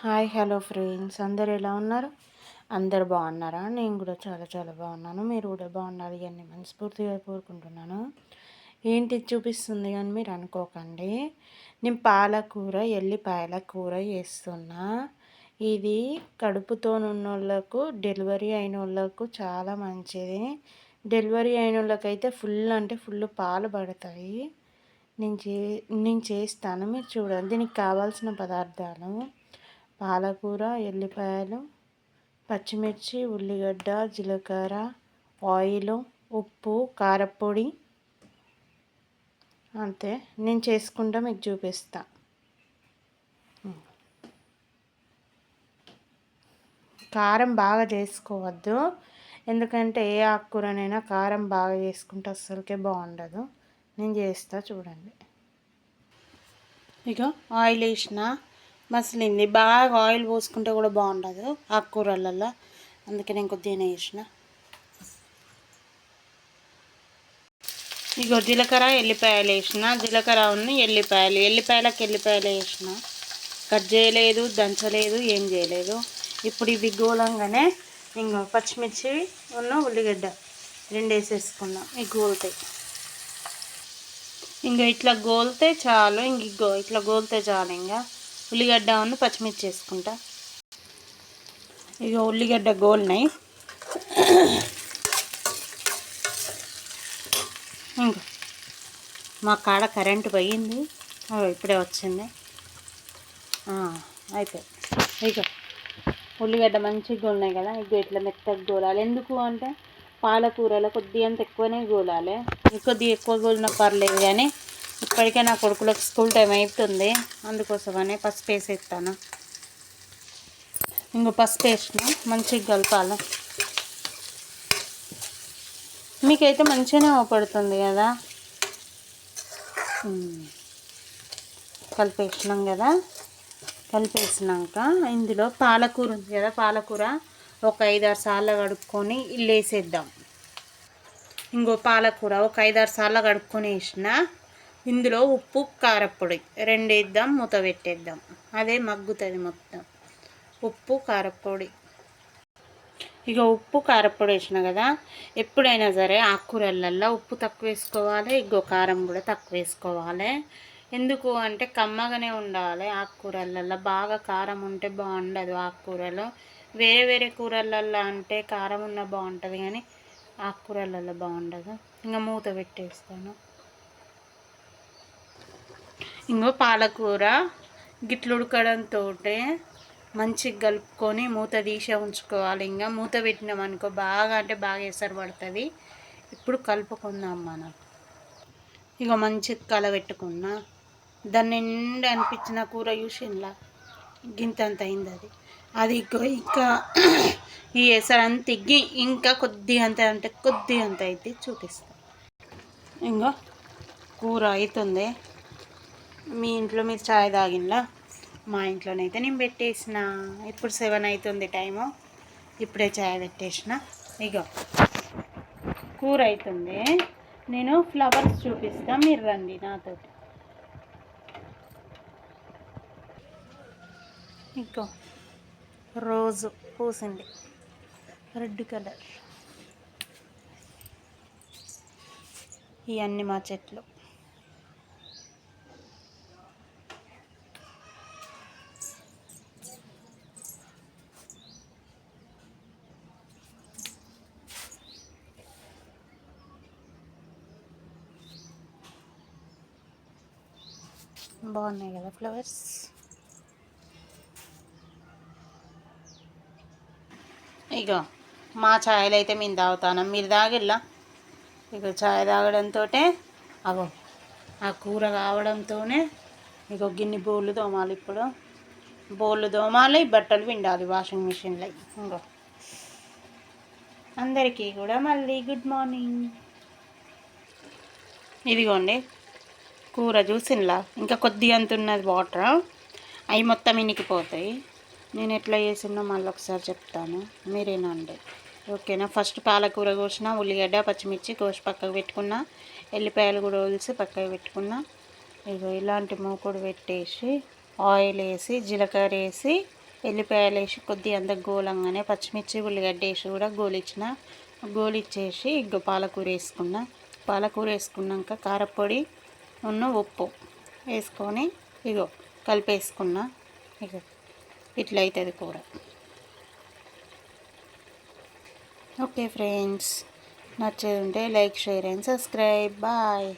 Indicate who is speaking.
Speaker 1: Hi hello friends. అందరు ఎలా ఉన్నారు? అందరు బాగున్నారా? నేను కూడా చాలా చాలా బాగున్నాను. మీరు కూడా బాగున్నారు? అని మనస్ఫూర్తిగా కోరుకుంటున్నాను. ఏంటి చూపిస్తుంది కానీ మీరు అనుకోకండి. నేను పాలకూర ఎల్లిపాయల కూర చేస్తున్నా. ఇది కడుపుతో ఉన్న వాళ్ళకు డెలివరీ అయిన వాళ్ళకు చాలా మంచిది. డెలివరీ అయిన వాళ్ళకైతే ఫుల్ అంటే ఫుల్ పాలు పడతాయి. నేను చే నేను చేస్తాను. మీరు చూడండి. దీనికి కావాల్సిన పదార్థాలు. పాలకూర ఎల్లిపాయలు పచ్చిమిర్చి ఉల్లిగడ్డ జీలకర్ర ఆయిల్ ఉప్పు కారపొడి. అంతే. నేను చేసుకుంటా మీకు చూపిస్తా. కారం బాగా చేసుకోవద్దు. ఎందుకంటే ఏ ఆకుకూరనైనా కారం బాగా చేసుకుంటే అస్సలకే బాగుండదు. నేను చేస్తా చూడండి. ఇక ఆయిల్ వేసిన మసిలింది బాగా ఆయిల్ పోసుకుంటే కూడా బాగుండదు ఆకుకూరలలో అందుకే నేను కొద్దిగా వేసిన. ఇగో జీలకర్ర ఎల్లిపాయలు వేసిన. జీలకర్ర ఉన్న ఎల్లిపాయలు. ఎల్లిపాయలకు ఎల్లిపాయలు వేసిన. కట్ చేయలేదు దంచలేదు ఏం చేయలేదు. ఇప్పుడు ఇవి గోలంగానే ఇంకో పచ్చిమిర్చి ఉన్న ఉల్లిగడ్డ రెండు వేసేసుకున్నాం. ఇవి గోలుతాయి. ఇంకా ఇట్లా గోలితే చాలు. ఇంక ఇట్లా గోలితే చాలు ఇంకా ఉల్లిగడ్డ ఉన్న పచ్చిమిర్చి వేసుకుంటా. ఇక ఉల్లిగడ్డ గోల్నాయి ఇంకా మా కాడ కరెంటు పోయింది. ఇప్పుడే వచ్చింది. అయిపోయి. ఇక ఉల్లిగడ్డ మంచిగా గోలినాయి కదా ఇక ఇట్లా మెత్తగా గోలాలి. ఎందుకు అంటే పాలకూరలో కొద్దిగా అంత ఎక్కువనే గోలాలి. కొద్దిగా ఎక్కువ గోలిన పర్లేదు కానీ ఇప్పటికే నా కొడుకులకు స్కూల్ టైం అవుతుంది అందుకోసమనే పసుపు వేసేస్తాను. ఇంకో పసుపు వేసిన మంచిగా కలపాలి. మీకైతే మంచిగానే అవపడుతుంది కదా? కలిపేసినాం కదా? కలిపేసినాక ఇందులో పాలకూర ఉంది కదా పాలకూర ఒక ఐదారు సార్లు కడుక్కొని ఇల్లు వేసేద్దాం ఇంకో పాలకూర ఒక ఐదారు సార్లు కడుక్కొని వేసిన ఇందులో ఉప్పు కారపొడి రెండేద్దాం మూత పెట్టేద్దాం. అదే మగ్గుతుంది మొత్తం. ఉప్పు కారపొడి ఇక ఉప్పు కారపొడి వేసిన కదా ఎప్పుడైనా సరే ఆకుకూరలల్లో ఉప్పు తక్కువ వేసుకోవాలి ఇగో కారం కూడా తక్కువ వేసుకోవాలి. ఎందుకు అంటే కమ్మగానే ఉండాలి ఆకుకూరలల్లో. బాగా కారం ఉంటే బాగుండదు ఆకుకూరలో. వేరే వేరే కూరలల్లో అంటే కారం ఉన్న బాగుంటుంది కానీ ఆకుకూరలలో బాగుండదు. ఇంకా మూత పెట్టేస్తాను. ఇంకో పాలకూర గిట్లు ఉడకడంతో మంచిగా కలుపుకొని మూత తీసే ఉంచుకోవాలి. ఇంకా మూత పెట్టినాం అనుకో బాగా అంటే బాగా ఎసరు పడుతుంది. ఇప్పుడు కలుపుకుందాం మనం. ఇక మంచిగా కలబెట్టుకున్నా. దాన్ని నిండా అనిపించిన కూర చూసిలా గింతంత అయింది అది అది ఇంకా ఈ ఎసరు తిగ్గి ఇంకా కొద్దిగా అంత అంటే కొద్దిగా అంత అయితే చూపిస్తా. ఇంకా కూర అవుతుంది మీ ఇంట్లో మీరు చాయ్ తాగినలా మా ఇంట్లోనైతే నేను పెట్టేసిన. ఇప్పుడు సెవెన్ అవుతుంది టైము. ఇప్పుడే చాయ్ పెట్టేసిన. ఇగో కూర అవుతుంది నేను ఫ్లవర్స్ చూపిస్తా. మీరు రండి నాతో ఇంకో రోజు పూసింది. Red colour. ఇవన్నీ మా చెట్లు. బాగున్నాయి కదా ఫ్లవర్స్? ఇక మా ఛాయలు అయితే మేము తాగుతాను. మీరు తాగిల్లా? ఇక ఛాయ్ తాగడంతో అగో ఆ కూర కావడంతోనే ఇక గిన్ని బోళ్ళు తోమాలి ఇప్పుడు. బోళ్ళు తోమాలి బట్టలు విండాలి వాషింగ్ మిషన్లో. ఇంకో అందరికీ కూడా మళ్ళీ గుడ్ మార్నింగ్. ఇదిగోండి. కూర చూసినలా? ఇంకా కొద్దిగా అంత ఉన్నది వాటర్ అవి మొత్తం ఇనికిపోతాయి. నేను ఎట్లా చేసినా మళ్ళీ ఒకసారి చెప్తాను. మీరేనండి ఓకేనా? ఫస్ట్ పాలకూర కోసిన ఉల్లిగడ్డ పచ్చిమిర్చి కోసి పక్కకు పెట్టుకున్న ఎల్లిపాయలు కూడా ఒలిసి పక్కకు పెట్టుకున్న. ఇగో ఇలాంటి మూకుడు పెట్టేసి ఆయిల్ వేసి జీలకర్ర వేసి ఎల్లిపాయలు వేసి కొద్ది అంత గోలంగానే పచ్చిమిర్చి ఉల్లిగడ్డ వేసి కూడా గోలిచ్చిన గోలిచ్చేసి ఇంకో పాలకూర వేసుకున్న. పాలకూర వేసుకున్నాక కారపొడి ఉన్న ఉప్పు వేసుకొని ఇగో కలిపేసుకున్న. ఇగో ఇట్లా అవుతుంది కూర. ఓకే ఫ్రెండ్స్ నచ్చేది ఉంటే like share and subscribe. Bye.